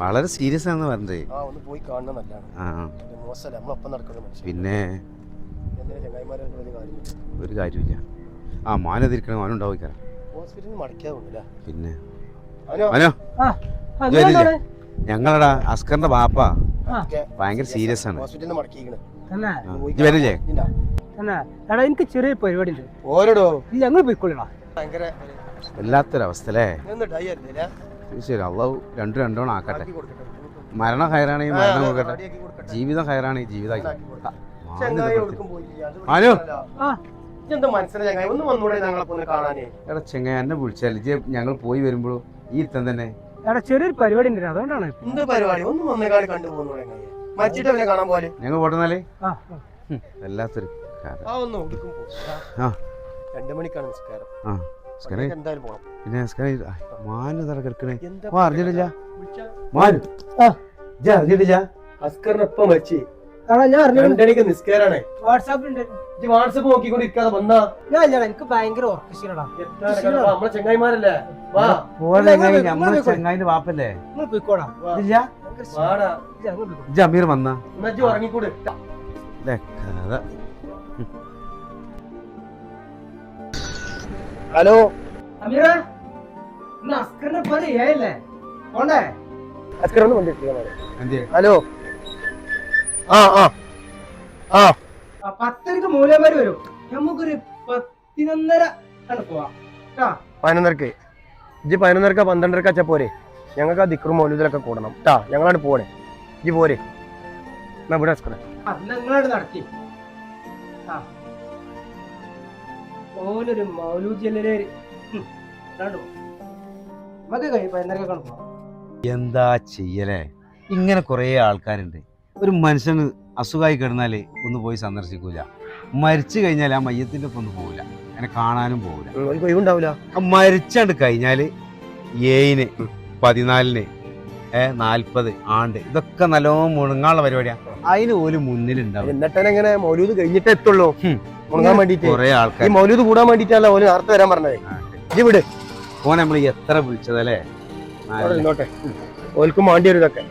വളരെ സീരിയസ് ആണെന്ന് പറഞ്ഞേ. പിന്നെ? ഒരു കാര്യമില്ല. ആ മാനതിരിക്കണം മാനുണ്ടാവും പിന്നെ? ഞങ്ങളടാ അസ്കറിന്റെ ബാപ്പ. ഭയങ്കര സീരിയസ് ആണ്. വരില്ലേ എടാ എനിക്ക് ചെറിയ പരിപാടി ഉണ്ട് ഓരോടോ? ഞങ്ങൾ പോയിക്കൊള്ളാ ഭയങ്കര വല്ലാത്തൊരവസ്ഥ അല്ലേ ശരി അള്ളാഹു രണ്ടും രണ്ടോണം ആക്കട്ടെ. മരണം ഹയറാണെങ്കിൽ മരണം നോക്കട്ടെ. ജീവിതം ഹയറാണെങ്കിൽ ജീവിതം കാണാനേ. എടാ ചെങ്ങ എന്നെ വിളിച്ചാൽ ഇജ്ജ് ഞങ്ങൾ പോയി വരുമ്പോഴും ഈ ഇത്തം തന്നെ. എടാ ചെറിയൊരു പരിപാടി ഉണ്ട് അതുകൊണ്ടാണ്. എന്ത് പരിപാടി? ഒന്ന് വന്നേക്കാട് കണ്ടു പോകുന്നു കാണാൻ പോലെ ഞങ്ങൾ പോട്ടെന്നാലേ വല്ലാത്തൊരു ആ. രണ്ടു മണിക്കാണ് നിസ്കാരം ആ അതിലേക്ക് എന്തായാലും പോണം. പിന്നെ സ്കറി മാനു തറ കിടക്കണേ. ഓ അറിഞ്ഞിട്ടില്ല? മാനു. ഇജ്ജ് അറിഞ്ഞിട്ടില്ല? അസ്കറിന് ഞാൻ അറിഞ്ഞു രണ്ടണിക്ക് നിസ്കാരാണ്. വാട്സാപ്പിലുണ്ട്. വാട്സപ്പ് നോക്കിക്കൊണ്ടിരിക്കാതെ വന്നാ. ഞാൻ ഇല്ലടാ എനിക്ക് ഭയങ്കര കണ്ടോ? നമ്മളെ ചങ്ങായിമാരല്ലേ? ഇല്ല, നമ്മളെ പോയിക്കോ. വാപ്പല്ലേ? നിങ്ങൾ പോയിക്കോടാ ഇല്ല? ഇല്ല, അമീർ വന്ന. ഉറങ്ങിക്കൂട്? ഹലോ. അസ്കർ ഒന്ന് ഹലോ. ആ ആ. ആ. പത്തരക്ക് മൂലമാര് വരും. നമുക്കൊരു പതിനൊന്നര പതിനൊന്നരക്ക്. ഇജ്ജ് പതിനൊന്നരക്ക പന്ത്രണ്ടരക്ക അച്ഛ പോരെ. ഞങ്ങൾക്ക് ആ ദിക്റും മൗലൂദിലൊക്കെ കൂടണം. ട്ടാ ഞങ്ങളാണ് പോണേ ഇജ്ജ് പോരെ. എന്നാ ഇവിടെ നടത്തി. ആ, ഓലൊരു നമുക്ക് കഴിയും പതിനൊന്നരക്കൊക്കെ പോവാം എന്താ ചെയ്യലേ? ഇങ്ങനെ കുറേ ആൾക്കാരുണ്ട്. ഒരു മനുഷ്യന് അസുഖമായി കിടന്നാൽ ഒന്ന് പോയി സന്ദർശിക്കൂല. മരിച്ചു കഴിഞ്ഞാൽ ആ മയ്യത്തിന്റെ ഒപ്പം ഒന്നും പോവില്ല. അങ്ങനെ കാണാനും പോവില്ല. മരിച്ചാണ്ട് കഴിഞ്ഞാൽ ഏഴിന് പതിനാലിന് ഏ നാൽപ്പത് ആണ്ട്. ഇതൊക്കെ നല്ലോണം മുഴുങ്ങാനുള്ള പരിപാടിയാ. അതിന് പോലും മുന്നിലുണ്ടാവും എന്നിട്ട് എങ്ങനെ മൗലൂദ് കഴിഞ്ഞിട്ട് എത്തുള്ളൂ? മുടങ്ങാൻ വേണ്ടിട്ട് കുറെ ഈ ആൾക്കാർ മൗലൂദ് കൂടാൻ വേണ്ടിട്ടല്ല ഓൽ നേരത്തെ വരാൻ പറഞ്ഞത്. ഇവിടെ വിട്. ഓനെ നമ്മൾ എത്ര വിളിച്ചതല്ലേ? ഓൽക്കും വേണ്ടി ഒരു ഇതൊക്കെ